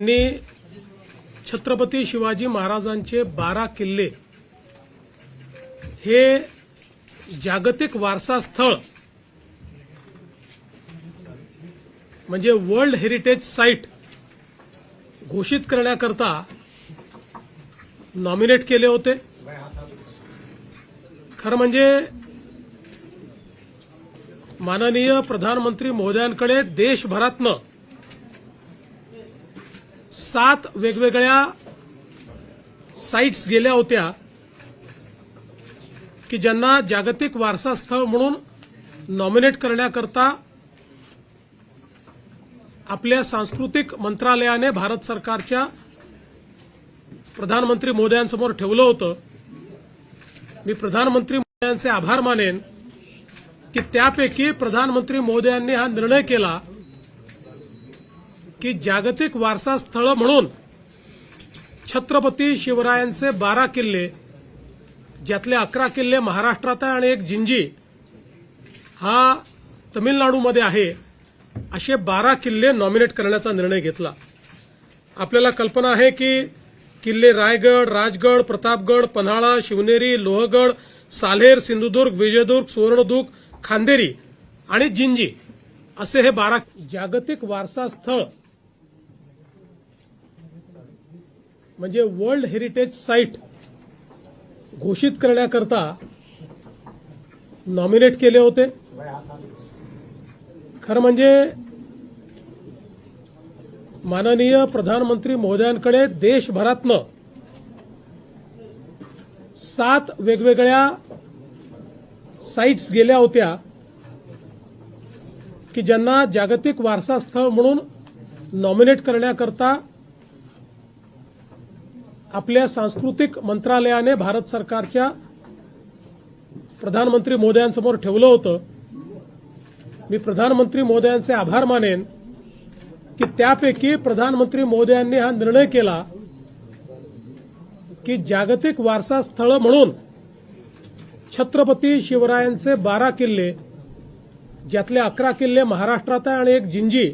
त्यांनी छत्रपती शिवाजी महाराजांचे बारा किल्ले हे जागतिक वारसा स्थळ म्हणजे वर्ल्ड हेरिटेज साईट घोषित करण्याकरता नॉमिनेट केले होते. खरं म्हणजे माननीय प्रधानमंत्री महोदयांकडे देशभरातनं सात वेगवेगळ्या साईट्स गेल्या होत्या की ज्यांना जागतिक वारसा स्थळ म्हणून नॉमिनेट करण्याकरता आपल्या सांस्कृतिक मंत्रालयाने भारत सरकारच्या प्रधानमंत्री मोदयांसमोर ठेवलं होतं. मी प्रधानमंत्री मोदयांचे आभार मानेन की त्यापैकी प्रधानमंत्री मोदयांनी हा निर्णय केला. की जागतिक वारसा स्थळ म्हणून छत्रपती शिवरायांचे बारा किल्ले ज्यातले अकरा किल्ले महाराष्ट्रात आहे आणि एक जिंजी हा तमिळनाडूमध्ये आहे असे बारा किल्ले नॉमिनेट करण्याचा निर्णय घेतला. आपल्याला कल्पना आहे की किल्ले रायगड राजगड प्रतापगड पन्हाळा शिवनेरी लोहगड सालेर सिंधुदुर्ग विजयदुर्ग सुवर्णदुर्ग खांदेरी आणि जिंजी असे हे बारा जागतिक वारसा स्थळ म्हणजे वर्ल्ड हेरिटेज साईट घोषित करण्याकरता नॉमिनेट केले होते. खरं म्हणजे माननीय प्रधानमंत्री महोदयांकडे देशभरातनं सात वेगवेगळ्या साईट्स गेल्या होत्या की ज्यांना जागतिक वारसा स्थळ म्हणून नॉमिनेट करण्याकरता आपल्या सांस्कृतिक मंत्रालयाने भारत सरकारच्या प्रधानमंत्री मोदयांसमोर ठेवलं होतं. मी प्रधानमंत्री मोदयांचे आभार मानेन की त्यापैकी प्रधानमंत्री मोदयांनी हा निर्णय केला की जागतिक वारसा स्थळ म्हणून छत्रपती शिवरायांचे बारा किल्ले ज्यातले अकरा किल्ले महाराष्ट्रात आहे आणि एक जिंजी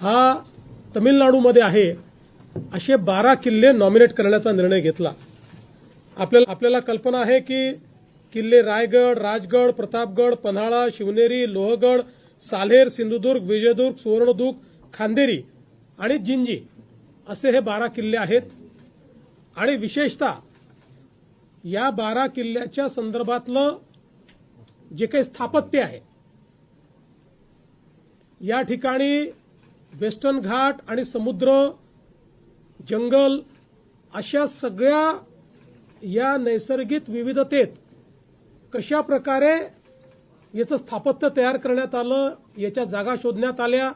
हा तमिळनाडूमध्ये आहे असे बारा किल्ले नॉमिनेट करण्याचा निर्णय घेतला. आपल्याला आपल्याला कल्पना आहे की किल्ले रायगड राजगड प्रतापगड पन्हाळा शिवनेरी लोहगड सालेर सिंधुदुर्ग विजयदुर्ग सुवर्णदुर्ग खांदेरी आणि जिंजी असे हे बारा किल्ले आहेत. आणि विशेषतः या बारा किल्ल्याच्या संदर्भातलं जे काही स्थापत्य आहे या ठिकाणी वेस्टर्न घाट आणि समुद्र जंगल अशा सगळ्या या नैसर्गिक विविधतेत कशा प्रकारे याचं स्थापत्य तयार करण्यात आलं याच्या जागा शोधण्यात आल्या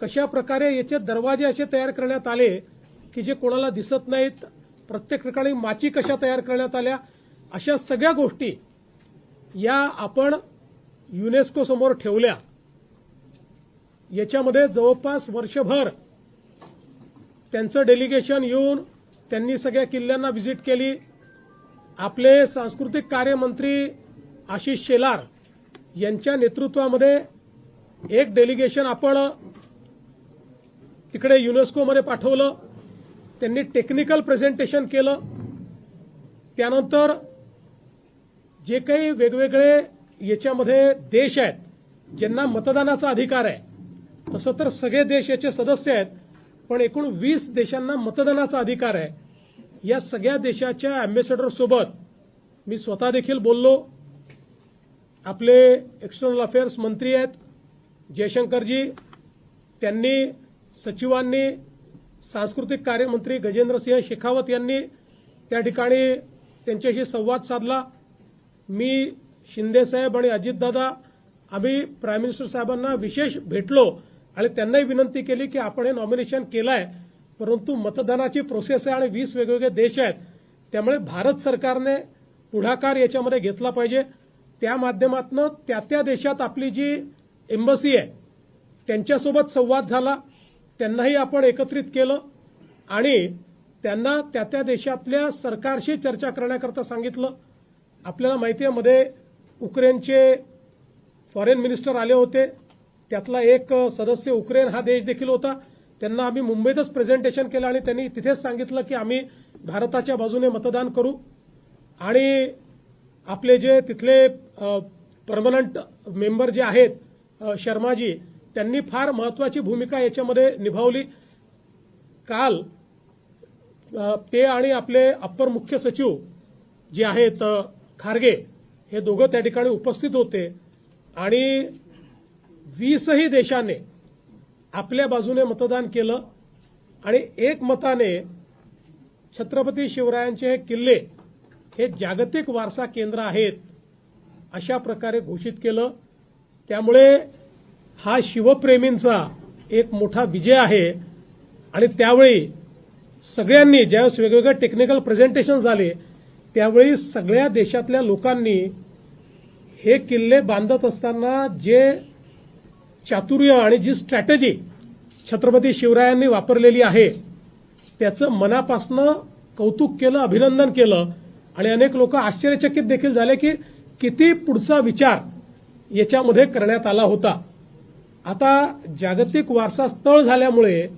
कशा प्रकारे याचे दरवाजे असे तयार करण्यात आले की जे कोणाला दिसत नाहीत प्रत्येक ठिकाणी माची कशा तयार करण्यात आल्या अशा सगळ्या गोष्टी या आपण युनेस्को समोर ठेवल्या. याच्यामध्ये जवळपास वर्षभर त्यांचं डेलिगेशन येऊन त्यांनी सगळ्या किल्ल्यांना व्हिजिट केली. आपले सांस्कृतिक कार्यमंत्री आशिष शेलार यांच्या नेतृत्वामध्ये एक डेलिगेशन आपण तिकडे युनेस्कोमध्ये पाठवलं. त्यांनी टेक्निकल प्रेझेंटेशन केलं. त्यानंतर जे काही वेगवेगळे याच्यामध्ये देश आहेत ज्यांना मतदानाचा अधिकार आहे तसं तर सगळे देश याचे सदस्य आहेत पण एकूण वीस देशांना मतदानाचा अधिकार आहे. या सगळ्या देशाच्या अँबेसेडर सोबत मी स्वतः देखील बोललो. आपले एक्सटर्नल अफेअर्स मंत्री आहेत जयशंकरजी त्यांनी सचिवांनी सांस्कृतिक कार्यमंत्री गजेंद्रसिंह शेखावत यांनी त्या ठिकाणी त्यांच्याशी संवाद साधला. मी शिंदेसाहेब आणि अजितदादा आम्ही प्राईम मिनिस्टर साहेबांना विशेष भेटलो. आणि त्यांनाही विनंती केली की आपण हे नॉमिनेशन केलं आहे परंतु मतदानाची प्रोसेस आहे आणि वीस वेगवेगळे देश आहेत. त्यामुळे भारत सरकारने पुढाकार याच्यामध्ये घेतला पाहिजे. त्या माध्यमातून त्या त्या देशात आपली जी एम्बसी आहे त्यांच्यासोबत संवाद झाला. त्यांनाही आपण एकत्रित केलं. आणि त्यांना त्या त्या देशातल्या सरकारशी चर्चा करण्याकरता सांगितलं. आपल्याला माहिती आहे मध्ये उक्रेनचे फॉरेन मिनिस्टर आले होते. त्यातला एक सदस्य उक्रेन हा देश देखील होता. त्यांना आम्ही मुंबईतच प्रेझेंटेशन केलं आणि त्यांनी तिथेच सांगितलं की आम्ही भारताच्या बाजूने मतदान करू. आणि आपले जे तिथले परमनंट मेंबर जे आहेत शर्माजी त्यांनी फार महत्वाची भूमिका याच्यामध्ये निभावली. काल ते आणि आपले अप्पर मुख्य सचिव जे आहेत खारगे हे दोघं त्या ठिकाणी उपस्थित होते. आणि वीसही देशाने आपल्या बाजूने मतदान केलं आणि एक मताने छत्रपती शिवरायांचे हे किल्ले हे जागतिक वारसा केंद्र आहेत अशा प्रकारे घोषित केलं. त्यामुळे हा शिवप्रेमींचा एक मोठा विजय आहे आणि त्यावेळी सगळ्यांनी ज्यावेळेस वेगवेगळे टेक्निकल प्रेझेंटेशन झाले त्यावेळी सगळ्या देशातल्या लोकांनी हे किल्ले बांधत असताना जे चातुर्य आणि जी स्ट्रॅटेजी छत्रपती शिवरायांनी वापरलेली आहे त्याचं मनापासनं कौतुक केलं अभिनंदन केलं आणि अनेक लोक आश्चर्यचकित देखील झाले की किती पुढचा विचार याच्यामध्ये करण्यात आला होता. आता जागतिक वारसा स्थळ झाल्यामुळे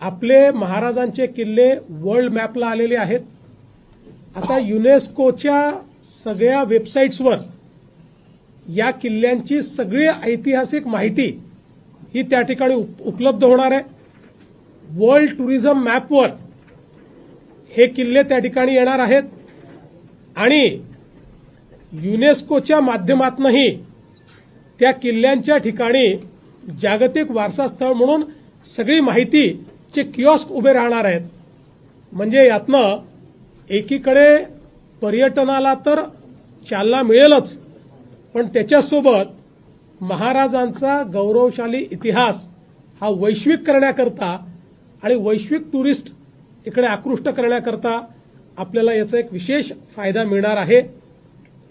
आपले महाराजांचे किल्ले वर्ल्ड मॅपला आलेले आहेत. आता युनेस्कोच्या सगळ्या वेबसाईट्सवर या किल्ल्यांची सगळी ऐतिहासिक माहिती ही त्या ठिकाणी उप- उपलब्ध होणार आहे. वर्ल्ड टुरिझम मॅपवर हे किल्ले त्या ठिकाणी येणार आहेत. आणि युनेस्कोच्या माध्यमातूनही त्या किल्ल्यांच्या ठिकाणी जागतिक वारसा स्थळ म्हणून सगळी माहितीचे किऑस्क उभे राहणार आहेत. म्हणजे यातनं एकीकडे पर्यटनाला तर चालना मिळेलच पण त्याच्यासोबत महाराजांचा गौरवशाली इतिहास हा वैश्विक करण्याकरता आणि वैश्विक टुरिस्ट इकडे आकृष्ट करण्याकरता आपल्याला याचा एक विशेष फायदा मिळणार आहे.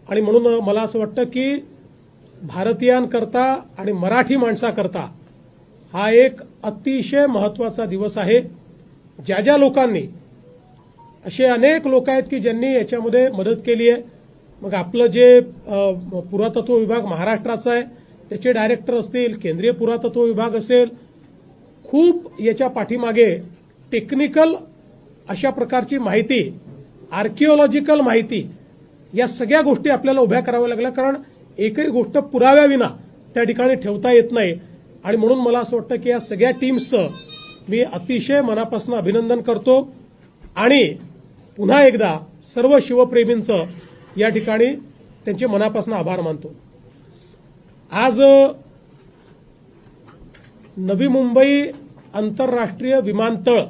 आणि म्हणून मला असं वाटतं की भारतीयांकरता आणि मराठी माणसाकरता हा एक अतिशय महत्त्वाचा दिवस आहे. ज्या ज्या लोकांनी असे अनेक लोक आहेत की ज्यांनी याच्यामध्ये मदत केली आहे. मग आपलं जे पुरातत्व विभाग महाराष्ट्राचा आहे त्याचे डायरेक्टर असतील केंद्रीय पुरातत्व विभाग असेल खूप याच्या पाठीमागे टेक्निकल अशा प्रकारची माहिती आर्किओलॉजिकल माहिती या सगळ्या गोष्टी आपल्याला उभ्या कराव्या लागल्या कारण एकही गोष्ट पुराव्याविना त्या ठिकाणी ठेवता येत नाही. आणि म्हणून मला असं वाटतं की या सगळ्या टीम्सचं मी अतिशय मनापासून अभिनंदन करतो. आणि पुन्हा एकदा सर्व शिवप्रेमींचं या ठिकाणी त्यांचे मनापासून आभार मानतो. आज नवी मुंबई आंतरराष्ट्रीय विमानतळ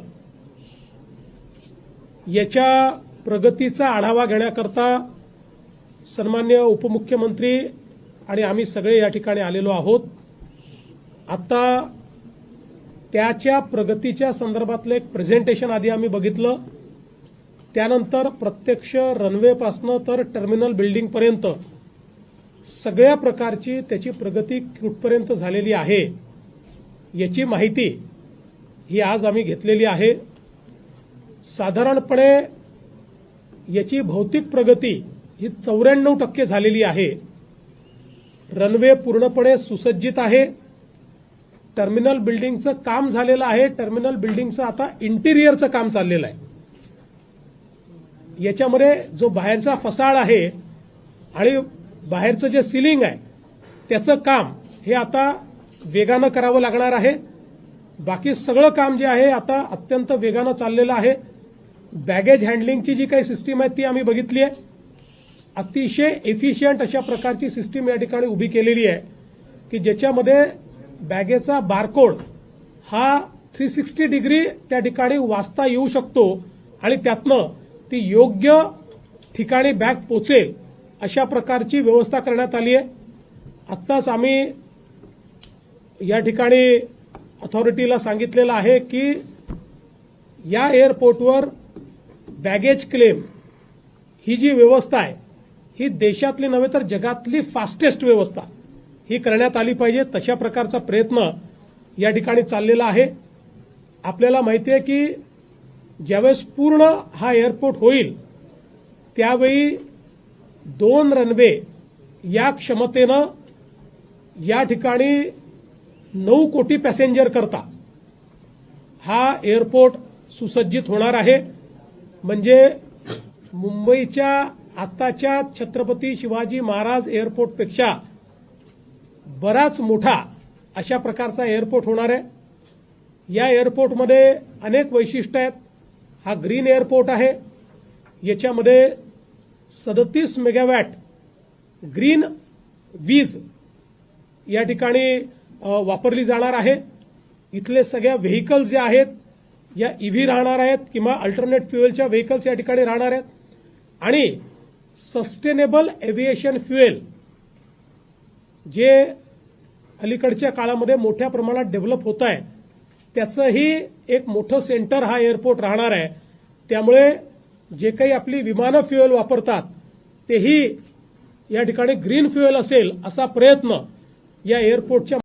याच्या प्रगतीचा आढावा घेण्याकरता सन्मान्य उपमुख्यमंत्री आणि आम्ही सगळे या ठिकाणी आलेलो आहोत. आता त्याच्या प्रगतीच्या संदर्भातलं एक प्रेझेंटेशन आधी आम्ही बघितलं. त्यानंतर प्रत्यक्ष रनवेपासनं तर टर्मिनल बिल्डिंगपर्यंत सगळ्या प्रकारची त्याची प्रगती कुठपर्यंत झालेली आहे याची माहिती ही आज आम्ही घेतलेली आहे. साधारणपणे याची भौतिक प्रगती ही चौऱ्याण्णव टक्के झालेली आहे. रनवे पूर्णपणे सुसज्जित आहे. टर्मिनल बिल्डिंगचं काम झालेलं आहे. टर्मिनल बिल्डिंगचं आता इंटिरियरचं काम चाललेलं आहे. याच्यामध्ये जो बाहेरचा फसाड आहे आणि बाहेरचं जे सिलिंग आहे त्याचं काम हे आता वेगानं करावं लागणार आहे. बाकी सगळं काम जे आहे आता अत्यंत वेगानं चाललेलं आहे. बॅगेज हँडलिंगची जी काही सिस्टीम आहे ती आम्ही बघितली आहे. अतिशय एफिशियंट अशा प्रकारची सिस्टीम या ठिकाणी उभी केलेली आहे की ज्याच्यामध्ये बॅगेचा बारकोड हा थ्री सिक्स्टी डिग्री त्या ठिकाणी वाचता येऊ शकतो आणि त्यातनं ती योग्य ठिकाणी बॅग पोचेल अशा प्रकारची व्यवस्था करण्यात आली आहे. आत्ताच आम्ही या ठिकाणी अथॉरिटीला सांगितलेलं आहे की या एअरपोर्टवर बॅगेज क्लेम ही जी व्यवस्था आहे ही देशातली नव्हे तर जगातली फास्टेस्ट व्यवस्था ही करण्यात आली पाहिजे. तशा प्रकारचा प्रयत्न या ठिकाणी चाललेला आहे. आपल्याला माहिती आहे की ज्यावेळेस पूर्ण हा एअरपोर्ट होईल त्यावेळी दोन रनवे या क्षमतेनं या ठिकाणी नऊ कोटी पॅसेंजर करता. हा एअरपोर्ट सुसज्जित होणार आहे. म्हणजे मुंबईच्या आत्ताच्या छत्रपती शिवाजी महाराज एअरपोर्टपेक्षा बराच मोठा अशा प्रकारचा एअरपोर्ट होणार आहे. या एअरपोर्टमध्ये अनेक वैशिष्ट्य आहेत. हा ग्रीन एअरपोर्ट आहे. याच्यामध्ये सदतीस मेगावॅट ग्रीन वीज या ठिकाणी वापरली जाणार आहे. इथले सगळ्या व्हेकल्स जे आहेत या ईव्ही राहणार आहेत किंवा अल्टरनेट फ्युएलच्या व्हेकल्स या ठिकाणी राहणार आहेत. आणि सस्टेनेबल एव्हिएशन फ्युएल जे अलीकडच्या काळामध्ये मोठ्या प्रमाणात डेव्हलप होत आहे. त्याचंही एक मोठं सेंटर हा एअरपोर्ट राहणार आहे. त्यामुळे जे काही आपली विमानं फ्युएल वापरतात तेही या ठिकाणी ग्रीन फ्युएल असेल असा प्रयत्न या एअरपोर्टच्या